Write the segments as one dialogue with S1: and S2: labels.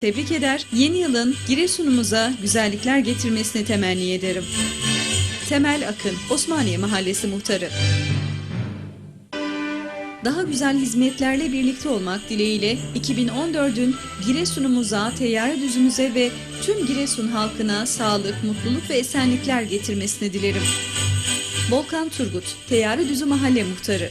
S1: Tebrik eder, yeni yılın Giresun'umuza güzellikler getirmesini temenni ederim. Temel Akın, Osmaniye Mahallesi Muhtarı. Daha güzel hizmetlerle birlikte olmak dileğiyle 2014'ün Giresun'umuza, düzümüze ve tüm Giresun halkına sağlık, mutluluk ve esenlikler getirmesini dilerim. Volkan Turgut, Düzü Mahalle Muhtarı.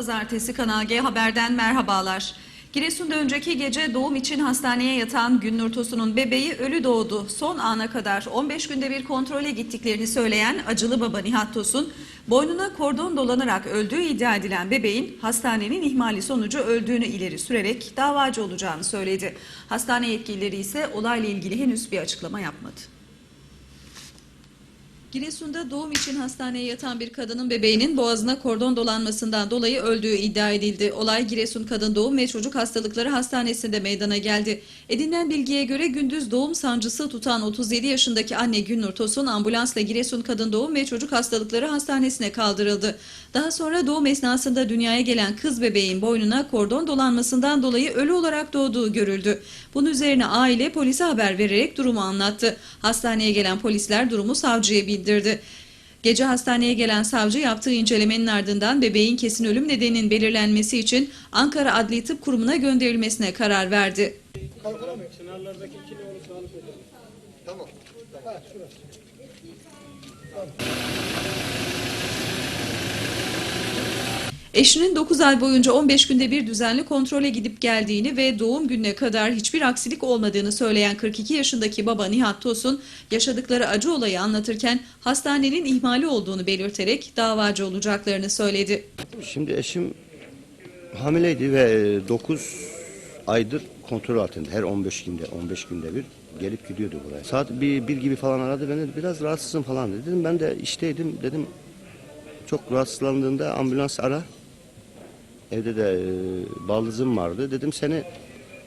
S1: Pazartesi Kanal G Haber'den merhabalar. Giresun'da önceki gece doğum için hastaneye yatan Günnur Tosun'un bebeği ölü doğdu. Son ana kadar 15 günde bir kontrole gittiklerini söyleyen acılı baba Nihat Tosun, boynuna kordon dolanarak öldüğü iddia edilen bebeğin hastanenin ihmali sonucu öldüğünü ileri sürerek davacı olacağını söyledi. Hastane yetkilileri ise olayla ilgili henüz bir açıklama yapmadı. Giresun'da doğum için hastaneye yatan bir kadının bebeğinin boğazına kordon dolanmasından dolayı öldüğü iddia edildi. Olay Giresun Kadın Doğum ve Çocuk Hastalıkları Hastanesi'nde meydana geldi. Edinilen bilgiye göre gündüz doğum sancısı tutan 37 yaşındaki anne Günnur Tosun ambulansla Giresun Kadın Doğum ve Çocuk Hastalıkları Hastanesi'ne kaldırıldı. Daha sonra doğum esnasında dünyaya gelen kız bebeğin boynuna kordon dolanmasından dolayı ölü olarak doğduğu görüldü. Bunun üzerine aile polise haber vererek durumu anlattı. Hastaneye gelen polisler durumu savcıya bildirdi. Gece hastaneye gelen savcı yaptığı incelemenin ardından bebeğin kesin ölüm nedeninin belirlenmesi için Ankara Adli Tıp Kurumu'na gönderilmesine karar verdi.
S2: Kiloğlu sağlık ödemi.
S3: Tamam.
S1: Eşinin 9 ay boyunca 15 günde bir düzenli kontrole gidip geldiğini ve doğum gününe kadar hiçbir aksilik olmadığını söyleyen 42 yaşındaki baba Nihat Tosun, yaşadıkları acı olayı anlatırken hastanenin ihmali olduğunu belirterek davacı olacaklarını söyledi.
S3: Şimdi eşim hamileydi ve 9 aydır kontrol altında. Her 15 günde 15 günde bir gelip gidiyordu buraya. Saat bir, bir gibi falan aradı beni biraz rahatsızım falan dedi. Dedim ben de işteydim dedim çok rahatsızlandığında ambulans ara. Evde de e, baldızım vardı. Dedim seni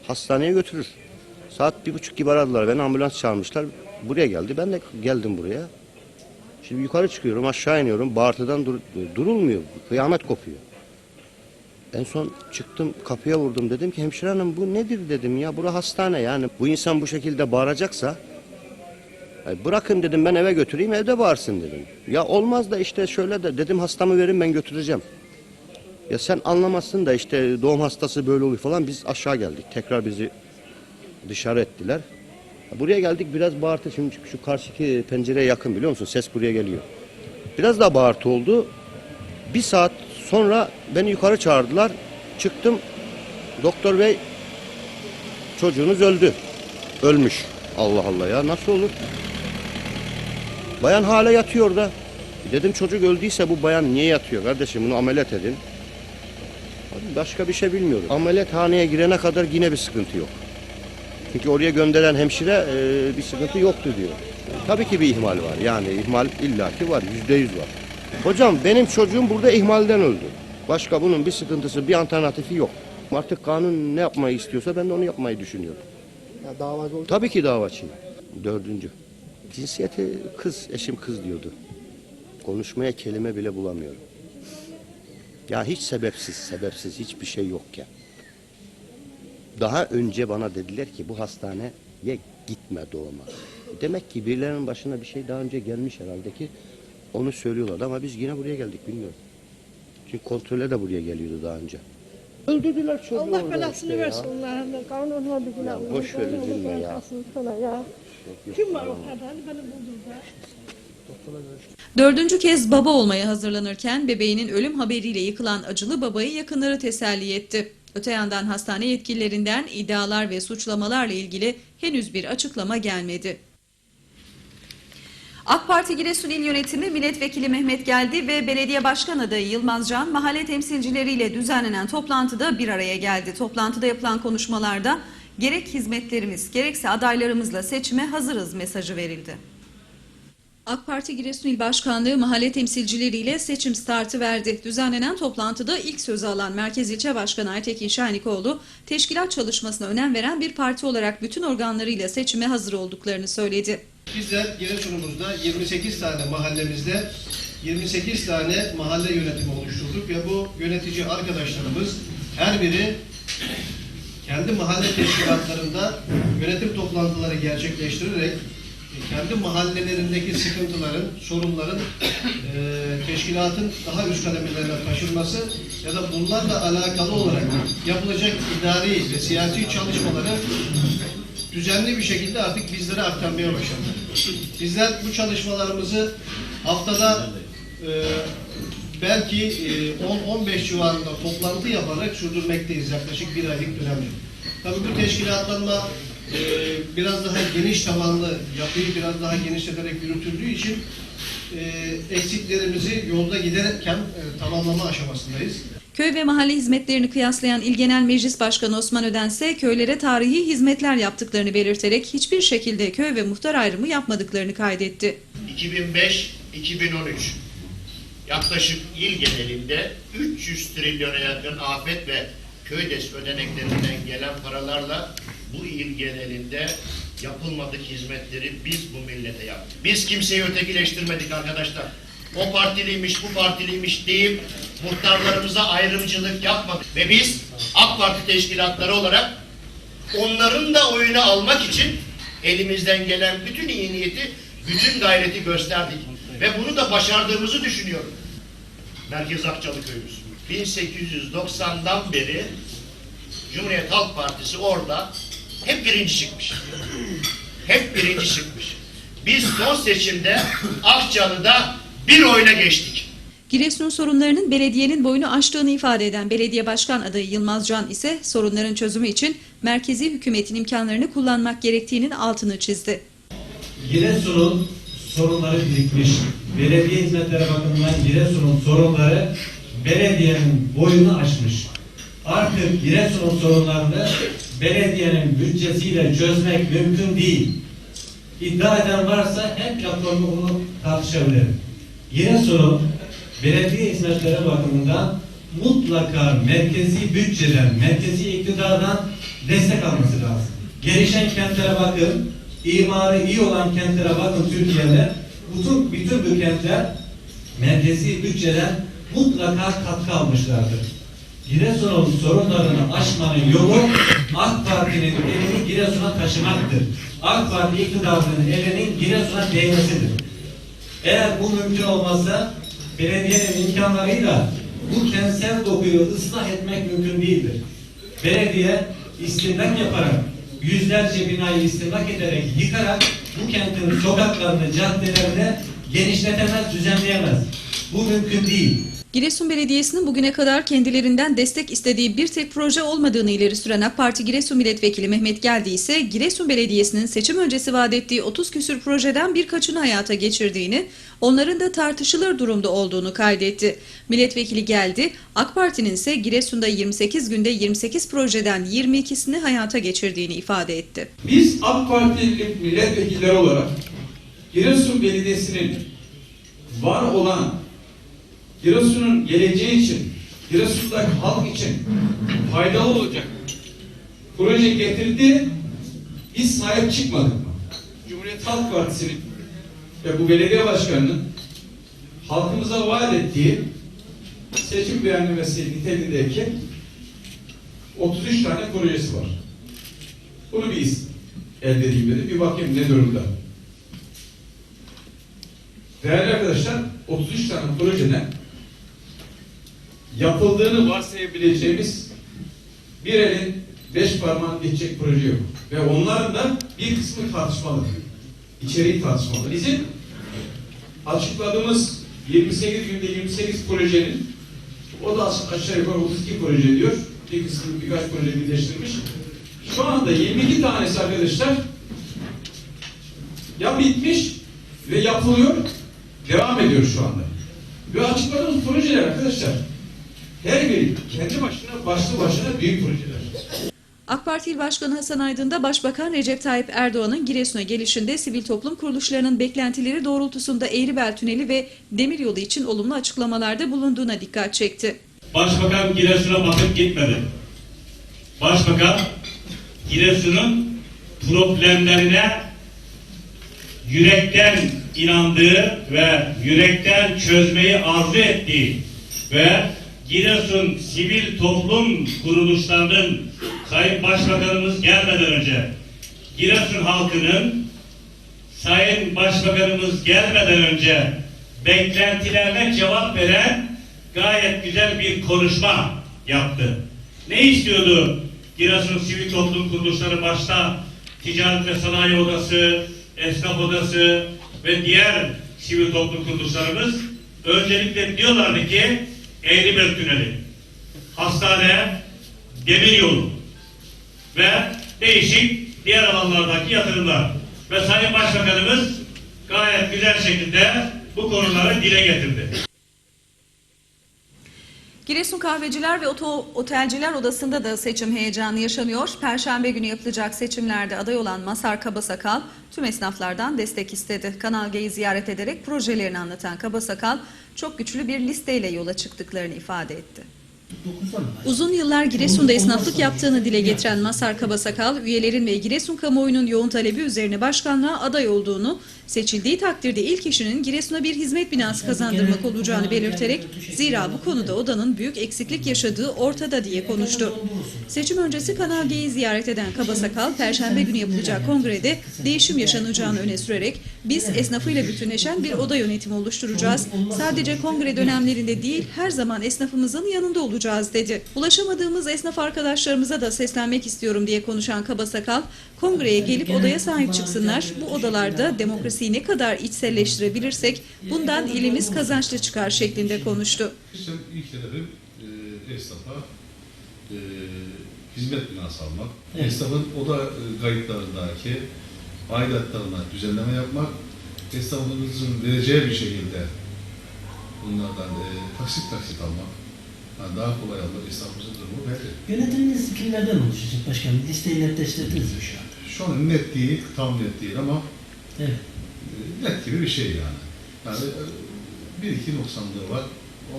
S3: hastaneye götürür. Saat bir buçuk gibi aradılar. Beni ambulans çağırmışlar. Buraya geldi. Ben de geldim buraya. Şimdi yukarı çıkıyorum, aşağı iniyorum. Bağırtıdan dur- durulmuyor. Kıyamet kopuyor. En son çıktım kapıya vurdum dedim ki hemşire hanım bu nedir dedim ya bura hastane yani bu insan bu şekilde bağıracaksa "Ay bırakın dedim ben eve götüreyim evde bağırsın dedim. Ya olmaz da işte şöyle de dedim hastamı verin ben götüreceğim. Ya sen anlamazsın da işte doğum hastası böyle oluyor falan biz aşağı geldik tekrar bizi dışarı ettiler. Buraya geldik biraz bağırtı şimdi şu karşıki pencereye yakın biliyor musun ses buraya geliyor. Biraz daha bağırtı oldu. Bir saat sonra beni yukarı çağırdılar. Çıktım. Doktor bey çocuğunuz öldü. Ölmüş. Allah Allah ya nasıl olur? Bayan hala yatıyor da. Dedim çocuk öldüyse bu bayan niye yatıyor kardeşim bunu ameliyat edin. Başka bir şey bilmiyorum. Ameliyathaneye girene kadar yine bir sıkıntı yok. Çünkü oraya gönderen hemşire e, bir sıkıntı yoktu diyor. Tabii ki bir ihmal var. Yani ihmal illaki var. Yüzde yüz var. Hocam benim çocuğum burada ihmalden öldü. Başka bunun bir sıkıntısı, bir alternatifi yok. Artık kanun ne yapmayı istiyorsa ben de onu yapmayı düşünüyorum.
S2: Ya davacı oldu.
S3: Tabii ki davacıyım. Dördüncü. Cinsiyeti kız, eşim kız diyordu. Konuşmaya kelime bile bulamıyorum. Ya hiç sebepsiz, sebepsiz hiçbir şey yokken. Daha önce bana dediler ki bu hastaneye gitme doğuma. Demek ki birilerinin başına bir şey daha önce gelmiş herhalde ki onu söylüyorlardı ama biz yine buraya geldik bilmiyorum. Çünkü kontrole de buraya geliyordu daha önce. Öldürdüler çocuğu
S4: Allah belasını
S3: işte
S4: versin Allah'ım. Kanun oldu
S3: Ya
S4: günah.
S3: boş ver üzülme ya.
S4: Ya. Kim var o kadar? Hadi beni buldun da.
S1: Dördüncü kez baba olmaya hazırlanırken bebeğinin ölüm haberiyle yıkılan acılı babayı yakınları teselli etti. Öte yandan hastane yetkililerinden iddialar ve suçlamalarla ilgili henüz bir açıklama gelmedi. AK Parti Giresun İl Yönetimi Milletvekili Mehmet Geldi ve Belediye Başkan adayı Yılmaz Can mahalle temsilcileriyle düzenlenen toplantıda bir araya geldi. Toplantıda yapılan konuşmalarda gerek hizmetlerimiz gerekse adaylarımızla seçime hazırız mesajı verildi. AK Parti Giresun İl Başkanlığı mahalle temsilcileriyle seçim startı verdi. Düzenlenen toplantıda ilk sözü alan Merkez İlçe Başkanı Aytekin Şahnikoğlu, teşkilat çalışmasına önem veren bir parti olarak bütün organlarıyla seçime hazır olduklarını söyledi.
S5: Bizler Giresun'umuzda 28 tane mahallemizde 28 tane mahalle yönetimi oluşturduk ve bu yönetici arkadaşlarımız her biri kendi mahalle teşkilatlarında yönetim toplantıları gerçekleştirerek kendi mahallelerindeki sıkıntıların, sorunların e, teşkilatın daha üst kademelerine taşınması ya da bunlarla alakalı olarak yapılacak idari ve siyasi çalışmaları düzenli bir şekilde artık bizlere aktarmaya başladı. Bizler bu çalışmalarımızı haftada e, belki e, 10-15 civarında toplantı yaparak sürdürmekteyiz yaklaşık bir aylık dönemde. Tabii bu teşkilatlanma e, biraz daha geniş tabanlı yapıyı biraz daha genişleterek yürütüldüğü için e, eksiklerimizi yolda giderken e, tamamlama aşamasındayız.
S1: Köy ve mahalle hizmetlerini kıyaslayan İl Genel Meclis Başkanı Osman Ödense köylere tarihi hizmetler yaptıklarını belirterek hiçbir şekilde köy ve muhtar ayrımı yapmadıklarını kaydetti.
S6: 2005-2013 yaklaşık il genelinde 300 trilyona yakın afet ve köydes ödeneklerinden gelen paralarla bu il genelinde yapılmadık hizmetleri biz bu millete yaptık. Biz kimseyi ötekileştirmedik arkadaşlar. O partiliymiş, bu partiliymiş deyip muhtarlarımıza ayrımcılık yapmadık. Ve biz AK Parti teşkilatları olarak onların da oyunu almak için elimizden gelen bütün iyi niyeti, bütün gayreti gösterdik. Ve bunu da başardığımızı düşünüyorum. Merkez Akçalı köyümüz. 1890'dan beri Cumhuriyet Halk Partisi orada hep birinci çıkmış. Hep birinci çıkmış. Biz son seçimde Akçalı'da bir oyuna geçtik.
S1: Giresun sorunlarının belediyenin boyunu aştığını ifade eden belediye başkan adayı Yılmaz Can ise sorunların çözümü için merkezi hükümetin imkanlarını kullanmak gerektiğinin altını çizdi.
S7: Giresun'un sorunları birikmiş. Belediye hizmetleri bakımından Giresun'un sorunları belediyenin boyunu aşmış. Artık Giresun'un sorunlarını belediyenin bütçesiyle çözmek mümkün değil. İddia eden varsa hep platformu bunu tartışabilir. Giresun'un belediye hizmetleri bakımından mutlaka merkezi bütçeden, merkezi iktidardan destek alması lazım. Gelişen kentlere bakın, imarı iyi olan kentlere bakın Türkiye'de. Bütün, bütün bu kentler merkezi bütçeden mutlaka katkı almışlardır. Giresun'un sorunlarını aşmanın yolu AK Parti'nin elini Giresun'a taşımaktır. AK Parti iktidarının elinin Giresun'a değmesidir. Eğer bu mümkün olmazsa belediyenin imkanlarıyla bu kentsel dokuyu ıslah etmek mümkün değildir. Belediye istihdam yaparak, yüzlerce binayı istimlak ederek, yıkarak bu kentin sokaklarını, caddelerini genişletemez, düzenleyemez. Bu mümkün değil.
S1: Giresun Belediyesi'nin bugüne kadar kendilerinden destek istediği bir tek proje olmadığını ileri süren AK Parti Giresun Milletvekili Mehmet Geldi ise Giresun Belediyesi'nin seçim öncesi vaat ettiği 30 küsür projeden birkaçını hayata geçirdiğini, onların da tartışılır durumda olduğunu kaydetti. Milletvekili Geldi, AK Parti'nin ise Giresun'da 28 günde 28 projeden 22'sini hayata geçirdiğini ifade etti.
S8: Biz AK Partili milletvekilleri olarak Giresun Belediyesi'nin var olan Giresun'un geleceği için, Giresun'daki halk için faydalı olacak proje getirdi. Biz sahip çıkmadık mı? Cumhuriyet Halk Partisi'nin ve bu belediye başkanının halkımıza vaat ettiği seçim beğenmemesi niteliğindeki 33 tane projesi var. Bunu bir elde edeyim dedim. Bir bakayım ne durumda. Değerli arkadaşlar, 33 tane projeden yapıldığını varsayabileceğimiz bir elin beş parmağın geçecek proje yok. Ve onların da bir kısmı tartışmalı. İçeriği tartışmalı. Bizim açıkladığımız 28 günde 28 projenin o da aşağı yukarı 32 proje diyor. Bir kısmı birkaç proje birleştirmiş. Şu anda 22 tanesi arkadaşlar ya bitmiş Ve yapılıyor, devam ediyor şu anda. Ve açıkladığımız projeler arkadaşlar, her biri kendi başına, başlı başına büyük projeler.
S1: AK Parti İl Başkanı Hasan Aydın da Başbakan Recep Tayyip Erdoğan'ın Giresun'a gelişinde sivil toplum kuruluşlarının beklentileri doğrultusunda Eğribel Tüneli ve Demiryolu için olumlu açıklamalarda bulunduğuna dikkat çekti.
S9: Başbakan Giresun'a bakıp gitmedi. Başbakan Giresun'un problemlerine yürekten inandığı ve yürekten çözmeyi arzu ettiği ve Giresun sivil toplum kuruluşlarının Sayın Başbakanımız gelmeden önce Giresun halkının Sayın Başbakanımız gelmeden önce beklentilerine cevap veren gayet güzel bir konuşma yaptı. Ne istiyordu Giresun Sivil Toplum Kuruluşları başta Ticaret ve Sanayi Odası, Esnaf Odası ve diğer sivil toplum kuruluşlarımız öncelikle diyorlardı ki Eğribel Tüneli, hastane, demir yolu ve değişik diğer alanlardaki yatırımlar. Ve Sayın Başbakanımız gayet güzel şekilde bu konuları dile getirdi.
S1: Giresun Kahveciler ve Oto Otelciler Odası'nda da seçim heyecanı yaşanıyor. Perşembe günü yapılacak seçimlerde aday olan Masar Kabasakal tüm esnaflardan destek istedi. Kanal G'yi ziyaret ederek projelerini anlatan Kabasakal çok güçlü bir listeyle yola çıktıklarını ifade etti. Uzun yıllar Giresun'da esnaflık yaptığını dile getiren Masar Kabasakal, üyelerin ve Giresun kamuoyunun yoğun talebi üzerine başkanlığa aday olduğunu, seçildiği takdirde ilk işinin Giresun'a bir hizmet binası kazandırmak olacağını belirterek, zira bu konuda odanın büyük eksiklik yaşadığı ortada diye konuştu. Seçim öncesi Kanal G'yi ziyaret eden Kabasakal, Perşembe günü yapılacak kongrede değişim yaşanacağını öne sürerek, biz esnafıyla bütünleşen bir oda yönetimi oluşturacağız. Sadece kongre dönemlerinde değil, her zaman esnafımızın yanında olacağız dedi. Ulaşamadığımız esnaf arkadaşlarımıza da seslenmek istiyorum diye konuşan Kabasakal, kongreye gelip odaya sahip çıksınlar. Bu odalarda demokrasiyi ne kadar içselleştirebilirsek bundan ilimiz kazançlı çıkar şeklinde konuştu.
S10: İlk hedefim e, esnafa e, hizmet binası almak. Esnafın oda e, kayıtlarındaki aidatlarına düzenleme yapmak. Esnafımızın vereceği bir şekilde bunlardan e, taksit taksit almak. Yani daha kolay almak esnafımızın durumu belli.
S11: Yönetiminiz kimlerden oluşacak başkanım? Listeyi netleştirdiniz mi şu an?
S10: Şu an net değil, tam net değil ama
S11: Evet.
S10: Net gibi bir şey yani. Yani e, bir iki noksanlığı var.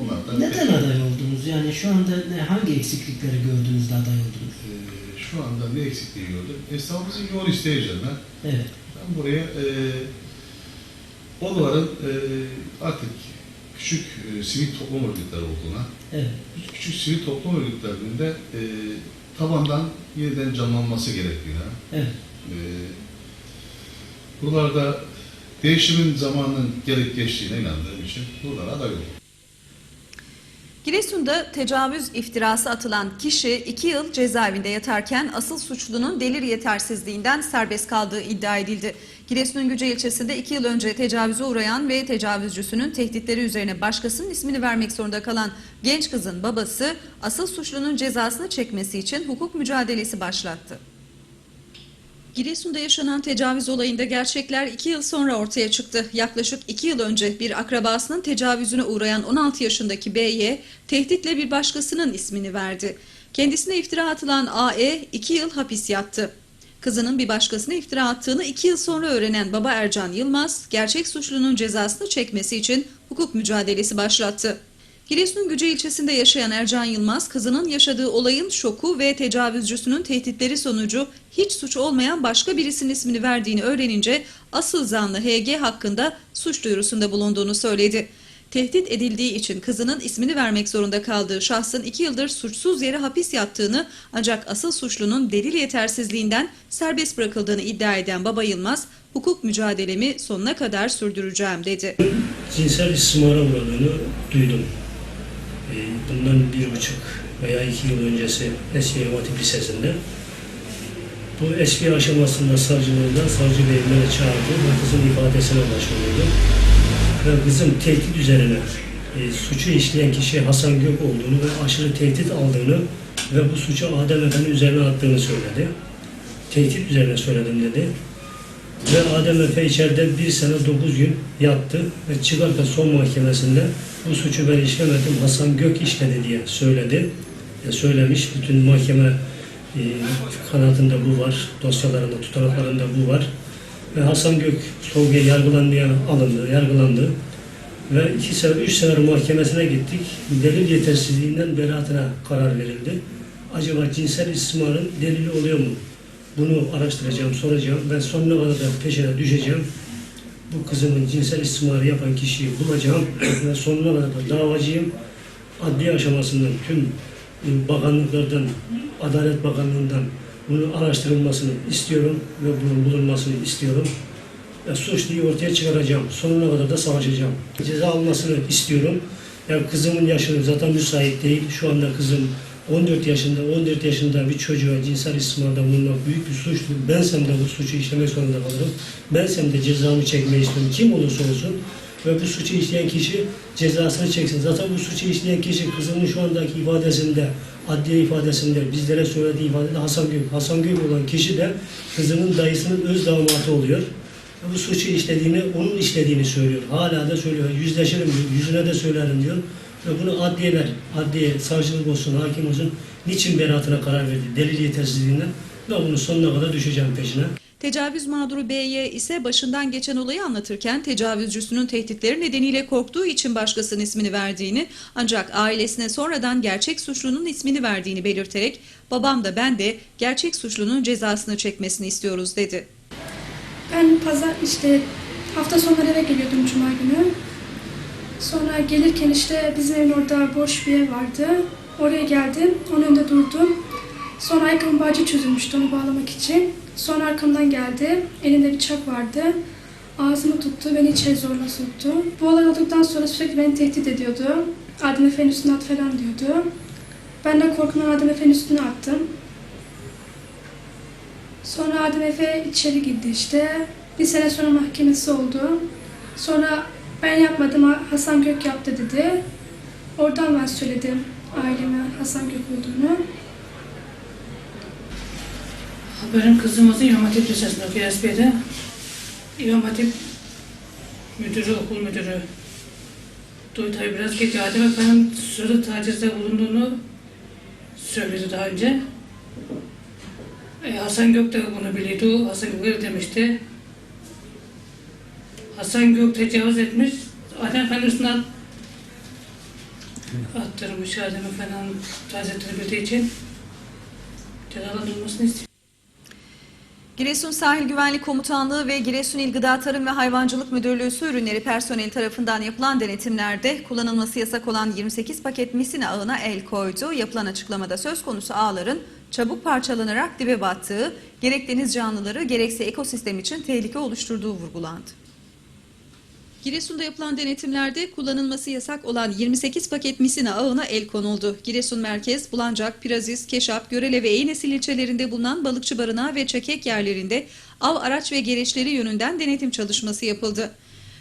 S10: Onlardan
S11: Neden aday oldunuz? Yani şu anda ne- hangi eksiklikleri gördüğünüzde aday oldunuz?
S10: e, şu anda ne eksikliği gördüm? Esnafımızın yoğun isteği üzerine
S11: Evet.
S10: Ben buraya e, odaların e, artık küçük e, sivil toplum örgütleri olduğuna,
S11: Evet.
S10: küçük sivil toplum örgütlerinin de e, tabandan yeniden canlanması gerektiğine,
S11: Evet.
S10: e, buralarda değişimin zamanının gelip geçtiğine inandığım için buralara aday oldum.
S1: Giresun'da tecavüz iftirası atılan kişi 2 yıl cezaevinde yatarken asıl suçlunun delil yetersizliğinden serbest kaldığı iddia edildi. Giresun'un Güce ilçesinde 2 yıl önce tecavüze uğrayan ve tecavüzcüsünün tehditleri üzerine başkasının ismini vermek zorunda kalan genç kızın babası asıl suçlunun cezasını çekmesi için hukuk mücadelesi başlattı. Giresun'da yaşanan tecavüz olayında gerçekler 2 yıl sonra ortaya çıktı. Yaklaşık 2 yıl önce bir akrabasının tecavüzüne uğrayan 16 yaşındaki B'ye tehditle bir başkasının ismini verdi. Kendisine iftira atılan AE 2 yıl hapis yattı. Kızının bir başkasına iftira attığını 2 yıl sonra öğrenen baba Ercan Yılmaz, gerçek suçlunun cezasını çekmesi için hukuk mücadelesi başlattı. Giresun'un Güce ilçesinde yaşayan Ercan Yılmaz, kızının yaşadığı olayın şoku ve tecavüzcüsünün tehditleri sonucu hiç suç olmayan başka birisinin ismini verdiğini öğrenince asıl zanlı HG hakkında suç duyurusunda bulunduğunu söyledi. Tehdit edildiği için kızının ismini vermek zorunda kaldığı şahsın iki yıldır suçsuz yere hapis yattığını ancak asıl suçlunun delil yetersizliğinden serbest bırakıldığını iddia eden Baba Yılmaz, hukuk mücadelemi sonuna kadar sürdüreceğim dedi.
S12: cinsel istismara uğradığını duydum. Ee, Bundan bir buçuk veya iki yıl öncesi eski Hatip Lisesi'nde. Bu eski aşamasında savcılığında savcı bey çağırdı ve kızın ifadesine başvurdu. Ve kızın tehdit üzerine e, suçu işleyen kişi Hasan Gök olduğunu ve aşırı tehdit aldığını ve bu suçu Adem Efendi üzerine attığını söyledi. Tehdit üzerine söyledim dedi. Ve Adem Efe içeride bir sene dokuz gün yattı ve çıkarken son mahkemesinde bu suçu ben işlemedim Hasan Gök işledi diye söyledi. E, söylemiş. Bütün mahkeme e, kanatında bu var. Dosyalarında, tutanaklarında bu var. Ve Hasan Gök sorguya yargılanmaya alındı, yargılandı. Ve iki sefer, üç sefer mahkemesine gittik. Delil yetersizliğinden beraatine karar verildi. Acaba cinsel istismarın delili oluyor mu? Bunu araştıracağım, soracağım. Ben sonuna kadar da peşine düşeceğim. Bu kızımın cinsel istismarı yapan kişiyi bulacağım ve sonuna kadar da davacıyım. Adli aşamasından tüm e, bakanlıklardan, Adalet Bakanlığı'ndan bunun araştırılmasını istiyorum ve bunun bulunmasını istiyorum. Ve suçluyu ortaya çıkaracağım. Sonuna kadar da savaşacağım. Ceza almasını istiyorum. Ya kızımın yaşı zaten müsait değil. Şu anda kızım 14 yaşında, 14 yaşında bir çocuğa cinsel istismarda bulunmak büyük bir suçtur. Bensem de bu suçu işlemek zorunda kalırım. Bensem de cezamı çekmeyi istiyorum. Kim olursa olsun. Ve bu suçu işleyen kişi cezasını çeksin. Zaten bu suçu işleyen kişi kızımın şu andaki ifadesinde, adliye ifadesinde, bizlere söylediği ifadede Hasan Gök. Hasan Gök olan kişi de kızımın dayısının öz damatı oluyor. Ve bu suçu işlediğini, onun işlediğini söylüyor. Hala da söylüyor. Yüzleşirim diyor, yüzüne de söylerim diyor. Ve bunu adliyeler, adliye, savcılık olsun, hakim olsun, niçin beraatine karar verdi? Delil yetersizliğinden. Ve bunun sonuna kadar düşeceğim peşine.
S1: Tecavüz mağduru B'ye ise başından geçen olayı anlatırken tecavüzcüsünün tehditleri nedeniyle korktuğu için başkasının ismini verdiğini ancak ailesine sonradan gerçek suçlunun ismini verdiğini belirterek babam da ben de gerçek suçlunun cezasını çekmesini istiyoruz dedi.
S13: Ben pazar işte hafta sonları eve geliyordum cuma günü. Sonra gelirken işte bizim evin orada boş bir ev vardı. Oraya geldim. Onun önünde durdum. Sonra ayakkabım bağcı çözülmüştü onu bağlamak için. Sonra arkamdan geldi. Elinde bıçak vardı. Ağzımı tuttu. Beni içeri zorla soktu. Bu olay olduktan sonra sürekli beni tehdit ediyordu. Adem Efe'nin üstüne at falan diyordu. Ben de korkumdan Adem Efe'nin üstüne attım. Sonra Adem Efe içeri girdi işte. Bir sene sonra mahkemesi oldu. Sonra ben yapmadım Hasan Gök yaptı dedi. Oradan ben söyledim aileme Hasan Gök olduğunu.
S4: Benim kızımızın İmam Hatip Lisesi'nde okuyor SB'de. İmam Hatip müdürü, okul müdürü. Duydu tabii biraz geç Adem Efe'nin sözlü tacizde bulunduğunu söyledi daha önce. E, Hasan Gök de bunu biliyordu. Hasan Gök demişti. Hasan Gök tecavüz etmiş. Adem at- attırmış Adem Efe'nin tacizetini bildiği için cezalandırılmasını istiyor.
S1: Giresun Sahil Güvenlik Komutanlığı ve Giresun İl Gıda Tarım ve Hayvancılık Müdürlüğü su ürünleri personeli tarafından yapılan denetimlerde kullanılması yasak olan 28 paket misina ağına el koydu. Yapılan açıklamada söz konusu ağların çabuk parçalanarak dibe battığı, gerek deniz canlıları gerekse ekosistem için tehlike oluşturduğu vurgulandı. Giresun'da yapılan denetimlerde kullanılması yasak olan 28 paket misina ağına el konuldu. Giresun Merkez, Bulancak, Piraziz, Keşap, Görele ve Eynesil ilçelerinde bulunan balıkçı barınağı ve çekek yerlerinde av araç ve gereçleri yönünden denetim çalışması yapıldı.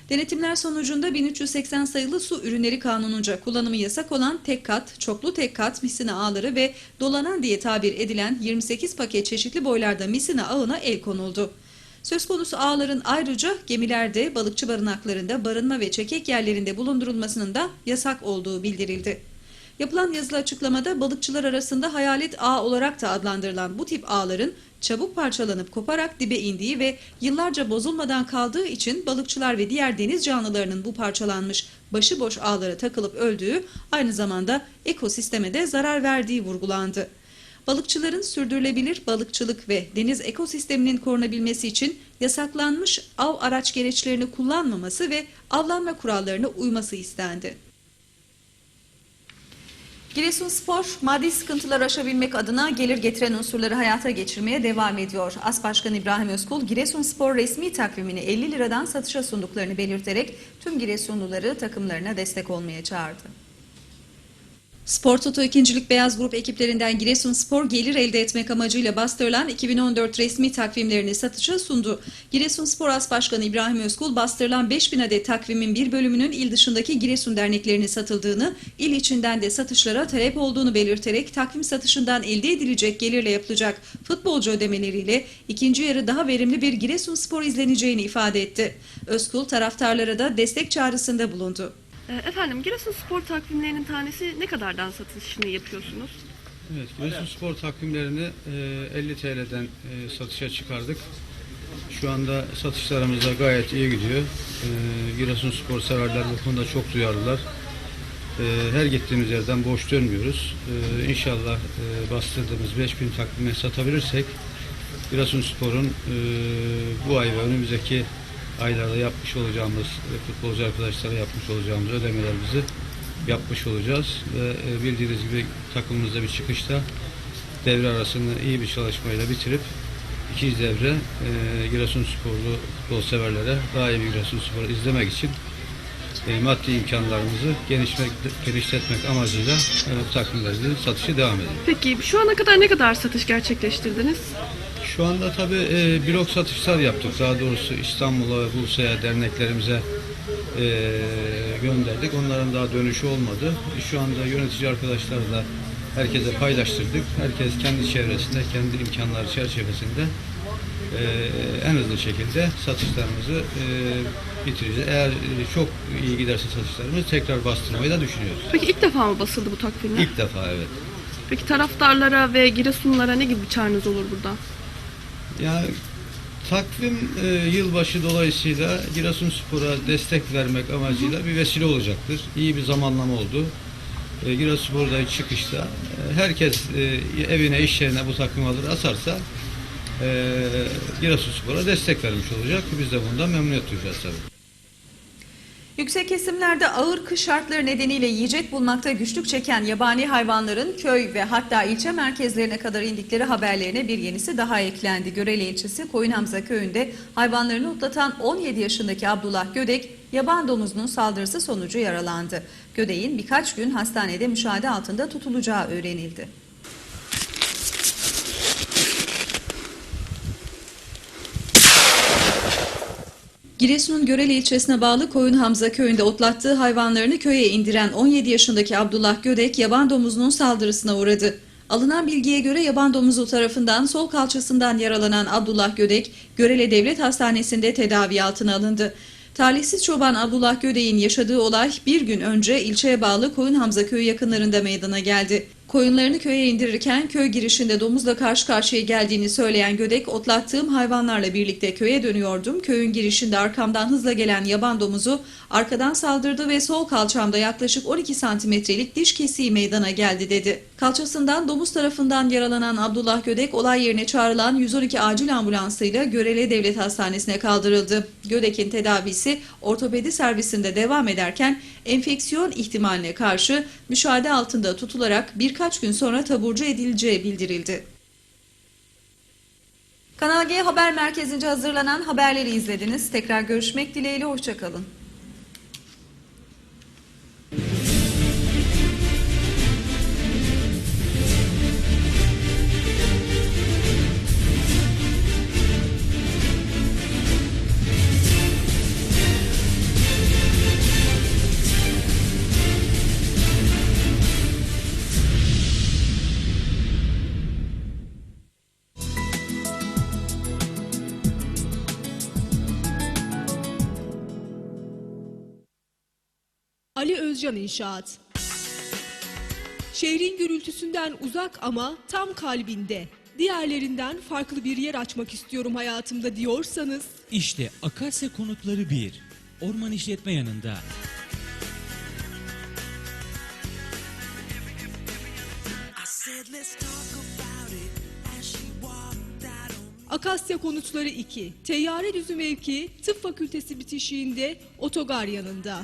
S1: Denetimler sonucunda 1380 sayılı su ürünleri kanununca kullanımı yasak olan tek kat, çoklu tek kat misina ağları ve dolanan diye tabir edilen 28 paket çeşitli boylarda misina ağına el konuldu. Söz konusu ağların ayrıca gemilerde, balıkçı barınaklarında, barınma ve çekek yerlerinde bulundurulmasının da yasak olduğu bildirildi. Yapılan yazılı açıklamada balıkçılar arasında hayalet ağ olarak da adlandırılan bu tip ağların çabuk parçalanıp koparak dibe indiği ve yıllarca bozulmadan kaldığı için balıkçılar ve diğer deniz canlılarının bu parçalanmış başıboş ağlara takılıp öldüğü aynı zamanda ekosisteme de zarar verdiği vurgulandı. Balıkçıların sürdürülebilir balıkçılık ve deniz ekosisteminin korunabilmesi için yasaklanmış av araç gereçlerini kullanmaması ve avlanma kurallarına uyması istendi. Giresunspor maddi sıkıntılar aşabilmek adına gelir getiren unsurları hayata geçirmeye devam ediyor. As Başkan İbrahim Özkul Giresunspor resmi takvimini 50 liradan satışa sunduklarını belirterek tüm Giresunluları takımlarına destek olmaya çağırdı. Spor Toto 2. Beyaz Grup ekiplerinden Giresunspor gelir elde etmek amacıyla bastırılan 2014 resmi takvimlerini satışa sundu. Giresunspor As Başkanı İbrahim Özkul bastırılan 5000 adet takvimin bir bölümünün il dışındaki Giresun derneklerine satıldığını, il içinden de satışlara talep olduğunu belirterek takvim satışından elde edilecek gelirle yapılacak futbolcu ödemeleriyle ikinci yarı daha verimli bir Giresunspor izleneceğini ifade etti. Özkul taraftarlara da destek çağrısında bulundu.
S14: Ee, Efendim Giresunspor takvimlerinin tanesi ne kadardan satışını yapıyorsunuz?
S15: Evet, Giresun Spor takvimlerini e, 50 TL'den e, satışa çıkardık. Şu anda satışlarımız da gayet iyi gidiyor. E, Giresun Spor severler bu konuda çok duyarlılar. E, her gittiğimiz yerden boş dönmüyoruz. E, inşallah e, bastırdığımız 5000 takvime satabilirsek Giresun Spor'un e, bu ay ve önümüzdeki aylarda yapmış olacağımız e, futbolcu arkadaşlara yapmış olacağımız ödemelerimizi yapmış olacağız ve e, bildiğiniz gibi takımımızda bir çıkışta devre arasını iyi bir çalışmayla bitirip ikinci devre e, Giresunsporlu futbol severlere daha iyi bir Giresunspor izlemek için maddi imkanlarımızı genişmek, genişletmek amacıyla takımlarımızın satışı devam ediyor.
S14: Peki şu ana kadar ne kadar satış gerçekleştirdiniz?
S15: Şu anda tabii e, blok satışlar yaptık. Daha doğrusu İstanbul'a ve Bursa'ya derneklerimize e, gönderdik. Onların daha dönüşü olmadı. Şu anda yönetici arkadaşlarla herkese paylaştırdık. Herkes kendi çevresinde, kendi imkanları çerçevesinde e, en hızlı şekilde satışlarımızı e, bitireceğiz. Eğer e, çok iyi giderse satışlarımız tekrar bastırmayı da düşünüyoruz.
S14: Peki ilk defa mı basıldı bu takvimler?
S15: İlk defa evet.
S14: Peki taraftarlara ve Giresunlulara ne gibi bir çağrınız olur burada?
S15: Yani takvim e, yılbaşı dolayısıyla Giresunspor'a destek vermek amacıyla bir vesile olacaktır. İyi bir zamanlama oldu. E, Giresunspor'da çıkışta e, herkes e, evine, iş yerine bu takvim alır asarsa e, Giresunspor'a destek vermiş olacak. Biz de bundan memnuniyet duyacağız tabii.
S1: Yüksek kesimlerde ağır kış şartları nedeniyle yiyecek bulmakta güçlük çeken yabani hayvanların köy ve hatta ilçe merkezlerine kadar indikleri haberlerine bir yenisi daha eklendi. Görele ilçesi Koyun Hamza köyünde hayvanlarını otlatan 17 yaşındaki Abdullah Gödek yaban domuzunun saldırısı sonucu yaralandı. Gödek'in birkaç gün hastanede müşahede altında tutulacağı öğrenildi. Giresun'un Görele ilçesine bağlı Koyun Hamza köyünde otlattığı hayvanlarını köye indiren 17 yaşındaki Abdullah Gödek yaban domuzunun saldırısına uğradı. Alınan bilgiye göre yaban domuzu tarafından sol kalçasından yaralanan Abdullah Gödek, Görele Devlet Hastanesi'nde tedavi altına alındı. Talihsiz çoban Abdullah Gödek'in yaşadığı olay bir gün önce ilçeye bağlı Koyun Hamza köyü yakınlarında meydana geldi. Koyunlarını köye indirirken köy girişinde domuzla karşı karşıya geldiğini söyleyen Gödek, otlattığım hayvanlarla birlikte köye dönüyordum. Köyün girişinde arkamdan hızla gelen yaban domuzu arkadan saldırdı ve sol kalçamda yaklaşık 12 santimetrelik diş kesiği meydana geldi dedi. Kalçasından domuz tarafından yaralanan Abdullah Gödek olay yerine çağrılan 112 acil ambulansıyla Görele Devlet Hastanesi'ne kaldırıldı. Gödek'in tedavisi ortopedi servisinde devam ederken enfeksiyon ihtimaline karşı müşahede altında tutularak birkaç gün sonra taburcu edileceği bildirildi. Kanal G Haber Merkezi'nce hazırlanan haberleri izlediniz. Tekrar görüşmek dileğiyle, hoşçakalın.
S16: Ali Özcan İnşaat. Şehrin gürültüsünden uzak ama tam kalbinde. Diğerlerinden farklı bir yer açmak istiyorum hayatımda diyorsanız
S17: İşte Akasya Konutları 1. Orman işletme yanında.
S16: Akasya Konutları 2. Teyyare düzü mevki Tıp Fakültesi bitişiğinde otogar yanında.